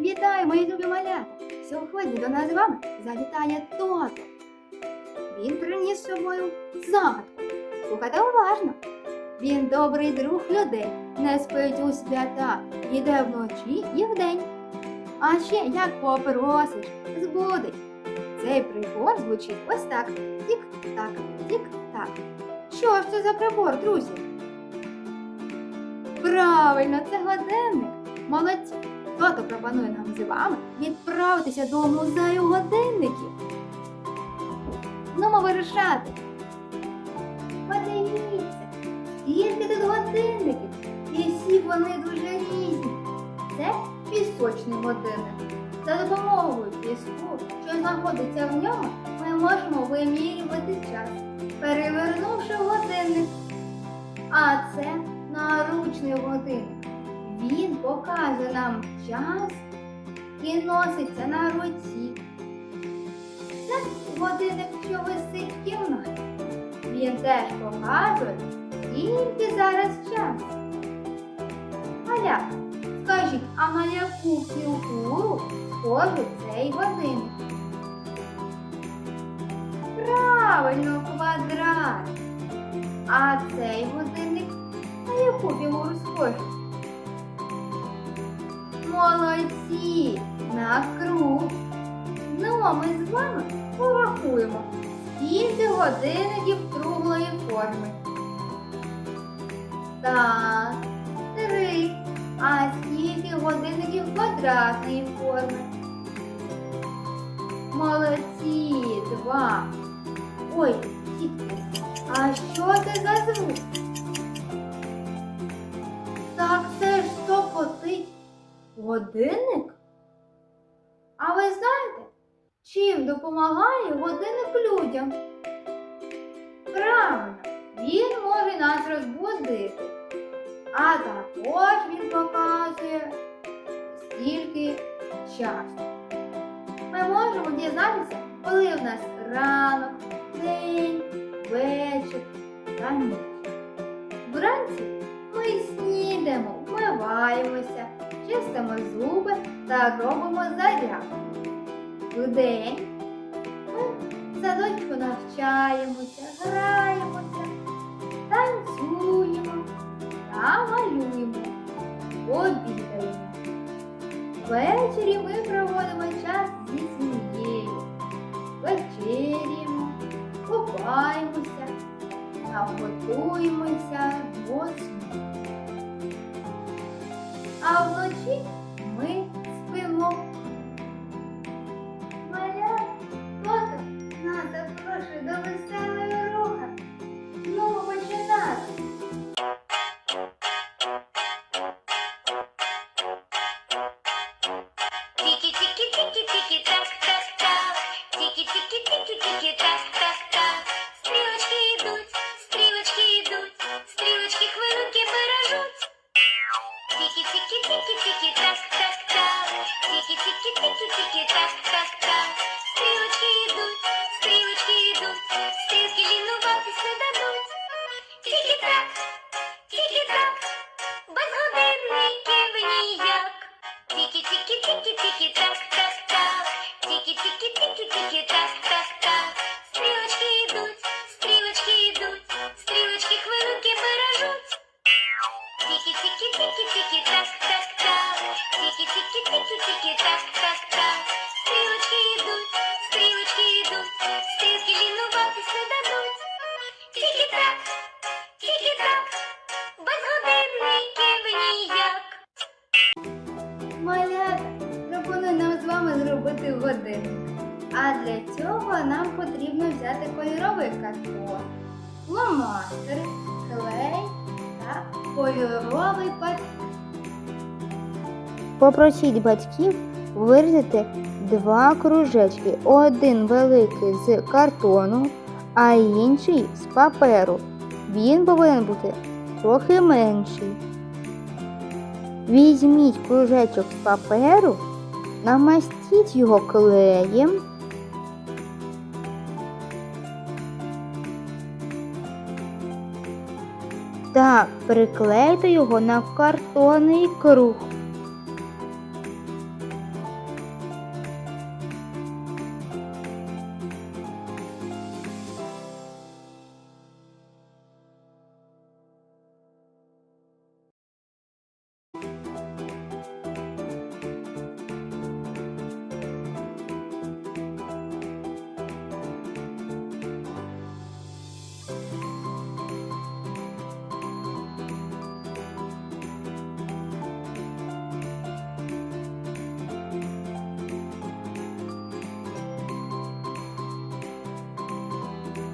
Вітаю, мої любі малята! Сьогодні до нас з вами завітає тото. Він приніс з собою загадку. Слухайте уважно. Він добрий друг людей, не спить у свята, іде вночі і вдень. А ще як попросиш, збудить. Цей прибор звучить ось так. Тік-так, тік-так. Що ж це за прибор, друзі? Правильно, це годинник. Молодці. Тато пропонує нам з вами відправитися до музею годинників. Ну, вирішати. Подивіться, скільки тут годинників. І всі вони дуже різні. Це пісочний годинник. За допомогою піску, що знаходиться в ньому, ми можемо вимірювати час, перевернувши годинник. А це наручний годинник. Він покаже нам час і носиться на руці. Це годинник, що висить в кімнаті. Він теж показує, скільки зараз час. Аля, скажіть, а на яку фігуру схожий цей годинник? Правильно, квадрат. А цей годинник на яку фігуру схожий? Молодці! На круг. Ну, а ми з вами порахуємо, скільки годинників круглої форми. Так, три. А скільки годинників квадратної форми? Молодці, два. Ой, дітки, а що це за звук? Годинник? А ви знаєте, чим допомагає годинник людям? Правильно, він може нас розбудити, а також він показує, скільки часу. Ми можемо дізнатися, коли в нас ранок, день, вечір та ніч. Вранці ми снідаємо, вмиваємося, чистимо зуби та робимо зарядку. Вдень ми в садочку навчаємося, граємося, танцюємо та малюємо, обідаємо. Ввечері ми проводимо час зі сім'єю, вечеряємо, купаємося та готуємося до сну. А вночі Малята, пропоную нам з вами зробити годинник. А для цього нам потрібно взяти кольоровий картон, фломастери, клей та кольоровий папір. Попросіть батьків вирізати два кружечки. Один великий з картону, а інший з паперу. Він повинен бути трохи менший. Візьміть кружечок паперу, намастіть його клеєм. Та приклейте його на картонний круг.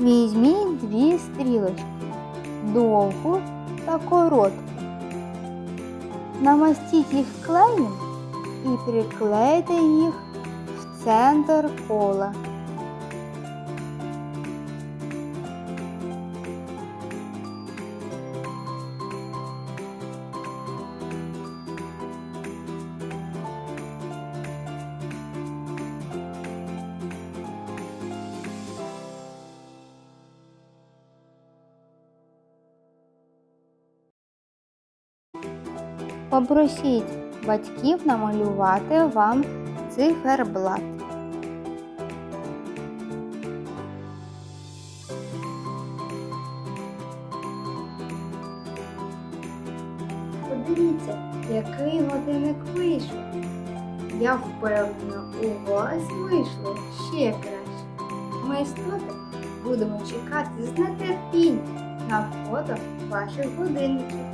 Візьміть дві стрілочки, довгу та коротку. Намастіть їх клеєм і приклейте їх в центр кола. Попросіть батьків намалювати вам циферблат. Подивіться, який годинник вийшов. Я впевнена, у вас вийшло ще краще. Ми з будемо чекати з нетерпінням на фото ваших годинників.